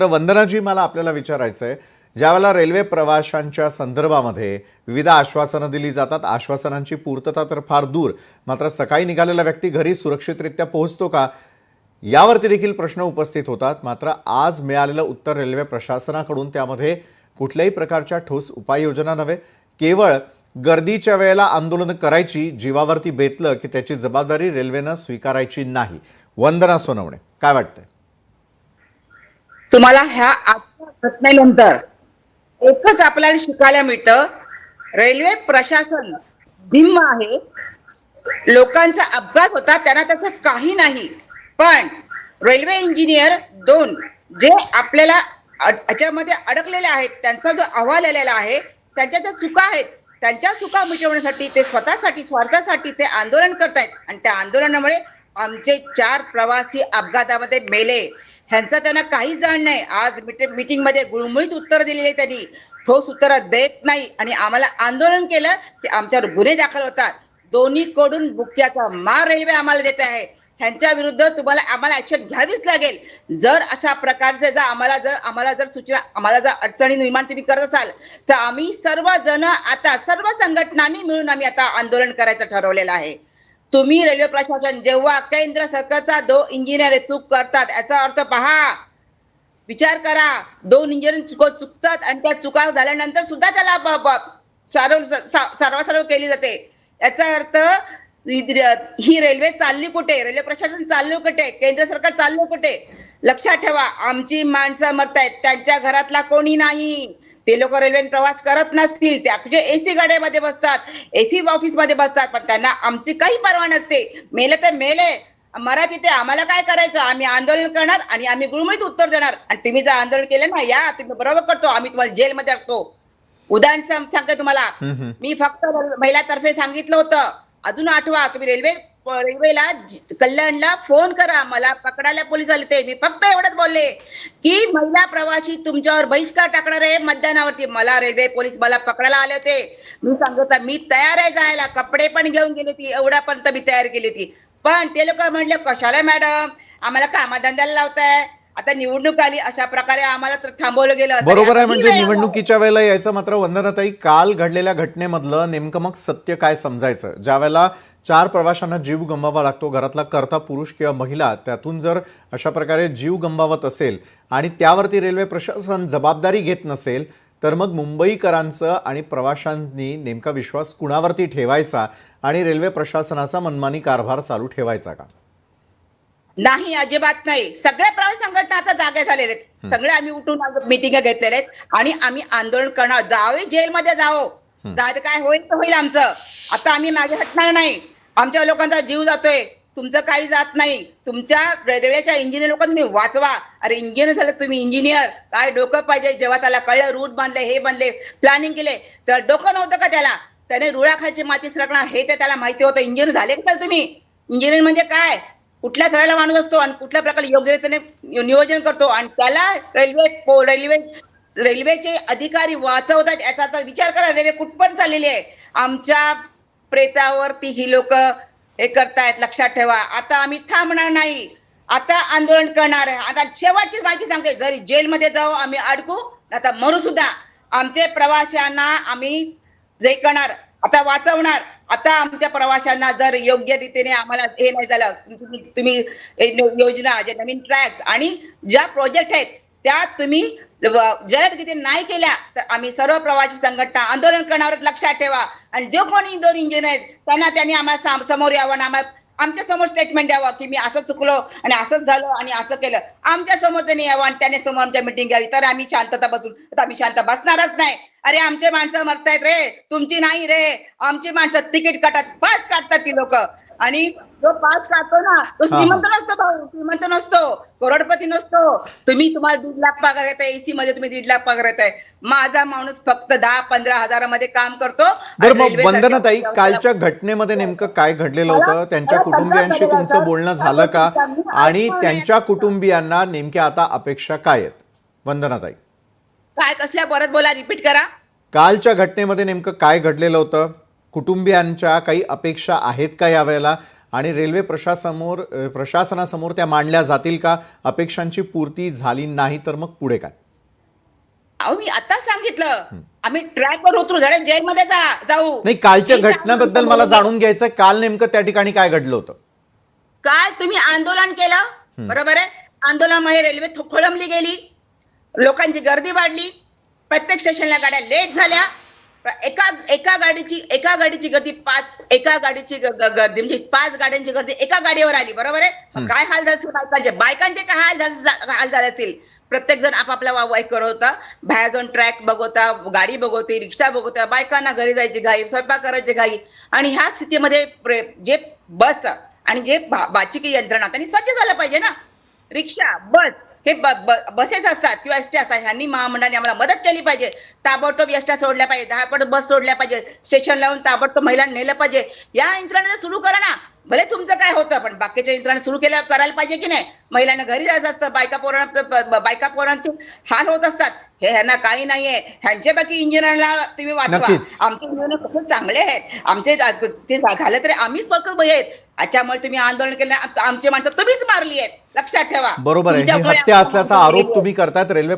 तर वंदनाजी मला आपल्याला विचारायचं आहे ज्यावेळेला रेल्वे प्रवाशांच्या संदर्भामध्ये विविध आश्वासनं दिली जातात आश्वासनांची पूर्तता तर फार दूर मात्र सकाळी निघालेला व्यक्ती घरी सुरक्षितरित्या पोहोचतो का? यावरती देखील प्रश्न उपस्थित होतात. मात्र आज मिळालेलं उत्तर रेल्वे प्रशासनाकडून त्यामध्ये कुठल्याही प्रकारच्या ठोस उपाययोजना नव्हे. केवळ गर्दीच्या वेळेला आंदोलन करायची जीवावरती बेतलं की त्याची जबाबदारी रेल्वेनं स्वीकारायची नाही. वंदना सोनवणे काय वाटतंय? तुम्हाला ह्या आजच्या घटनेनंतर एकच आपल्याला शिकायला मिळतं. रेल्वे प्रशासन भिम्म आहे. लोकांचा अपघात होता त्यांना त्याचं काही नाही. पण रेल्वे इंजिनियर दोन जे आपल्याला याच्यामध्ये अडकलेले आहेत त्यांचा जो अहवाल आलेला आहे त्यांच्या ज्या चुका आहेत त्यांच्या चुका मिटवण्यासाठी ते स्वतःसाठी स्वार्थासाठी ते आंदोलन करतायत. आणि त्या आंदोलनामुळे आमचे चार प्रवासी अपघातामध्ये मेले. ह्यांचा त्यांना काही जाण नाही. आज मिटिंगमध्ये गुळमुळीत उत्तर दिलेले त्यांनी. ठोस उत्तर देत नाही. आणि आम्हाला आंदोलन केलं की आमच्यावर गुन्हे दाखल होतात. दोन्हीकडून बुक्याचा मार रेल्वे आम्हाला देत आहे. ह्यांच्या विरुद्ध तुम्हाला आम्हाला ऍक्शन घ्यावीच लागेल. जर अशा प्रकारचे जर आम्हाला जर आम्हाला जर सूचना आम्हाला जर अडचणी निर्माण तुम्ही करत असाल तर आम्ही सर्वजण आता सर्व संघटनांनी मिळून आम्ही आता आंदोलन करायचं ठरवलेलं आहे. तुम्ही रेल्वे प्रशासन जेव्हा केंद्र सरकारचा दो इंजिनियर चूक करतात याचा अर्थ पहा. विचार करा. दोन इंजिनियर चुक चुकतात आणि त्या चुका झाल्यानंतर सुद्धा त्याला सर्वसर्व केली जाते. याचा अर्थ ही रेल्वे चालली कुठे? रेल्वे प्रशासन चाललं कुठे? केंद्र सरकार चाललं कुठे? लक्षात ठेवा. आमची माणसं मरतायत. त्यांच्या घरातला कोणी नाही. ते लोक रेल्वेने प्रवास करत नसतील. ते अक्षय एसी गाड्यामध्ये बसतात एसी ऑफिसमध्ये बसतात पण त्यांना आमची काही पर्वा नसते. मेले तर मेले. मरा तिथे आम्हाला काय करायचं? आम्ही आंदोलन करणार आणि आम्ही गुळमुळीत उत्तर देणार. आणि तुम्ही जर आंदोलन केलं ना या तुम्ही बरोबर करतो. आम्ही तुम्हाला जेलमध्ये टाकतो. उदाहरण सांग- सांगते तुम्हाला. मी फक्त महिलातर्फे सांगितलं होतं. अजून आठवा तुम्ही रेल्वे रेल्वेला कल्याणला फोन करा. मला पकडायला पोलीस आले ते. मी फक्त एवढंच बोलले की महिला प्रवासी तुमच्यावर बहिष्कार टाकणार आहे मतदानावरती. मला रेल्वे पोलीस मला पकडायला आले होते. मी सांगितलं मी तयार आहे जायला. कपडे पण घेऊन गेली ती एवढ्यापर्यंत मी तयार केली होती. पण ते लोक म्हणले कशाला मॅडम आम्हाला कामाधंद्याला लावताय. आता निवडणूक आली. अशा प्रकारे आम्हाला तर थांबवलं गेलं. बरोबर आहे. म्हणजे निवडणुकीच्या वेळेला यायचं मात्र वंदनाताई. काल घडलेल्या घटनेमधलं नेमकं मग सत्य काय समजायचं? ज्या वेळेला चार प्रवाशांना जीव गमवावा लागतो. घरातला करता पुरुष किंवा महिला त्यातून जर अशा प्रकारे जीव गमवावत असेल आणि त्यावरती रेल्वे प्रशासन जबाबदारी घेत नसेल तर मग मुंबईकरांचं आणि प्रवाशांनी नेमका विश्वास कुणावरती ठेवायचा आणि रेल्वे प्रशासनाचा मनमानी कारभार चालू ठेवायचा का? नाही अजिबात नाही. सगळे प्रवासी संघटना आता जागे झालेले आहेत. सगळे आम्ही उठून मिटिंग घेतलेले आहेत. आणि आम्ही आंदोलन करणार. जावे जेलमध्ये जावो. जायचं काय होईल तर होईल आमचं. आता आम्ही मागे हटणार नाही. आमच्या लोकांचा जीव जातोय. तुमचं काही जात नाही. तुमच्या रेल्वेच्या इंजिनियर लोकांना तुम्ही वाचवा. अरे इंजिनियर झालं तुम्ही इंजिनियर काय डोकं पाहिजे? जेव्हा त्याला कळलं रूट बांधले हे बांधले प्लॅनिंग केले तर डोकं नव्हतं का त्याला? त्याने रुळाखालची माती सरकणार हे ते त्याला माहिती होतं. इंजिनियर झाले का तुम्ही? इंजिनियर म्हणजे काय? कुठल्या थराला माणूस असतो आणि कुठल्या प्रकारे योग्य रीतीने नियोजन करतो? आणि त्याला रेल्वे पो- रेल्वे रेल्वेचे अधिकारी वाचवतात याचा विचार करा. रेल्वे कुठपर्यंत चाललेली आहे? आमच्या प्रेतावरती ही लोक हे करतायत लक्षात ठेवा. आता आम्ही थांबणार नाही. आता आंदोलन करणार आहे. आता शेवटची माहिती सांगते. जरी जेलमध्ये जाऊ आम्ही अडकू आता मरू सुद्धा. आमचे प्रवाशांना आम्ही जे करणार आता वाचवणार. आता आमच्या प्रवाशांना जर योग्य रीतीने आम्हाला हे नाही झालं तुम्ही योजना जे नवीन ट्रॅक्स आणि ज्या प्रोजेक्ट आहेत त्या तुम्ही जलद गतीने नाही केल्या तर आम्ही सर्व प्रवासी संघटना आंदोलन करणार लक्षात ठेवा. आणि जो कोणी दोन इंजिनियर आहेत त्यांना त्यांनी आम्हाला समोर यावं आणि आम्हाला आमच्यासमोर स्टेटमेंट द्यावं की मी असं चुकलो आणि असंच झालं आणि असं केलं. आमच्यासमोर त्यांनी यावं आणि त्याने समोर आमच्या मिटिंग घ्यावी. तर आम्ही शांतता बसून तर आम्ही शांत बसणारच नाही. अरे आमचे माणसं मरतायत रे. तुमची नाही रे. आमची माणसं तिकीट काढतात पास काढतात ती लोक. आणि जो पास काढतो ना तो श्रीमंत नसतो भाऊ श्रीमंत नसतो. करोडपती नसतो. तुम्ही तुम्हाला दीड लाख पगार येत आहे एसी मध्ये तुम्ही दीड लाख पगार येत आहे माझा माणूस फक्त दहा पंधरा हजारामध्ये काम करतो वंदनाताई आपल्याला- कालच्या घटनेमध्ये नेमकं काय घडलेलं होतं? त्यांच्या कुटुंबियांशी तुमचं बोलणं झालं का? आणि त्यांच्या कुटुंबियांना नेमक्या आता अपेक्षा काय आहेत? वंदनाताई काय कसल्या परत बोला रिपीट करा. कालच्या घटनेमध्ये नेमकं काय घडलेलं होतं? कुटुंबियांच्या काही अपेक्षा आहेत का यावेळेला? आणि रेल्वे प्रशासमोर प्रशासनासमोर त्या मांडल्या जातील का? अपेक्षांची पूर्ती झाली नाही तर मग पुढे काय? अहो मी आताच सांगितलं. आम्ही ट्रॅकवर उतरू झाडे जेलमध्ये जा जाऊ. नाही कालच्या घटनेबद्दल मला जाणून घ्यायचं काल नेमकं त्या ठिकाणी काय घडलं होतं? काल तुम्ही आंदोलन केलं. बरोबर आहे? आंदोलनामुळे रेल्वे खोळंबली गेली. लोकांची गर्दी वाढली. प्रत्येक स्टेशनला गाड्या लेट झाल्या. एका एका गाडीची एका गाडीची गर्दी पाच एका गाडीची गर्दी म्हणजे पाच गाड्यांची गर्दी एका गाडीवर आली बरोबर आहे? काय हाल झाले बायकांचे? बायकांचे काय हाल झाले हाल झाले असतील? प्रत्येक जण आपापला वा- वाईक करत होता बाहेर जाऊन ट्रॅक बघवता गाडी बघवते रिक्षा बघवता बायकांना घरी जायची घाई स्वयंपाक करायची घाई. आणि ह्या स्थितीमध्ये जे बस आणि जे वाचिकी यंत्रणा त्यांनी सज्ज झालं पाहिजे ना? रिक्षा बस हे बसेस असतात. किंवा एसट्या असतात. ह्यांनी महामंडळाने आम्हाला मदत केली पाहिजे. ताबडतोब एसट्या सोडल्या पाहिजे. दहा पट बस सोडल्या पाहिजे. स्टेशन लावून ताबडतोब महिलांना नेलं पाहिजे. या यंत्रणेला सुरू करा ना. भले तुमचं काय होतं पण बाकीच्या यंत्रणा सुरू केल्या करायला पाहिजे की नाही? महिलांना घरी जायचं असतं. बायका ब- बायका पोरांचे हाल होत असतात. हे ह्यांना काही नाहीये. ह्यांच्यापैकी इंजिनियरला तुम्ही वाचवा. आमचे इंजिनियर खूप चांगले आहेत. आमचे ते झालं तरी आम्हीच फक्त आहेत. त्याच्यामुळे तुम्ही आंदोलन केलं आमचे माणसं तुम्हीच मारली आहेत. लक्षात ठेवा. बरोबर आहे. ही तुमच्यामुळे हत्या असल्याचा आरोप तुम्ही करतायत रेल्वे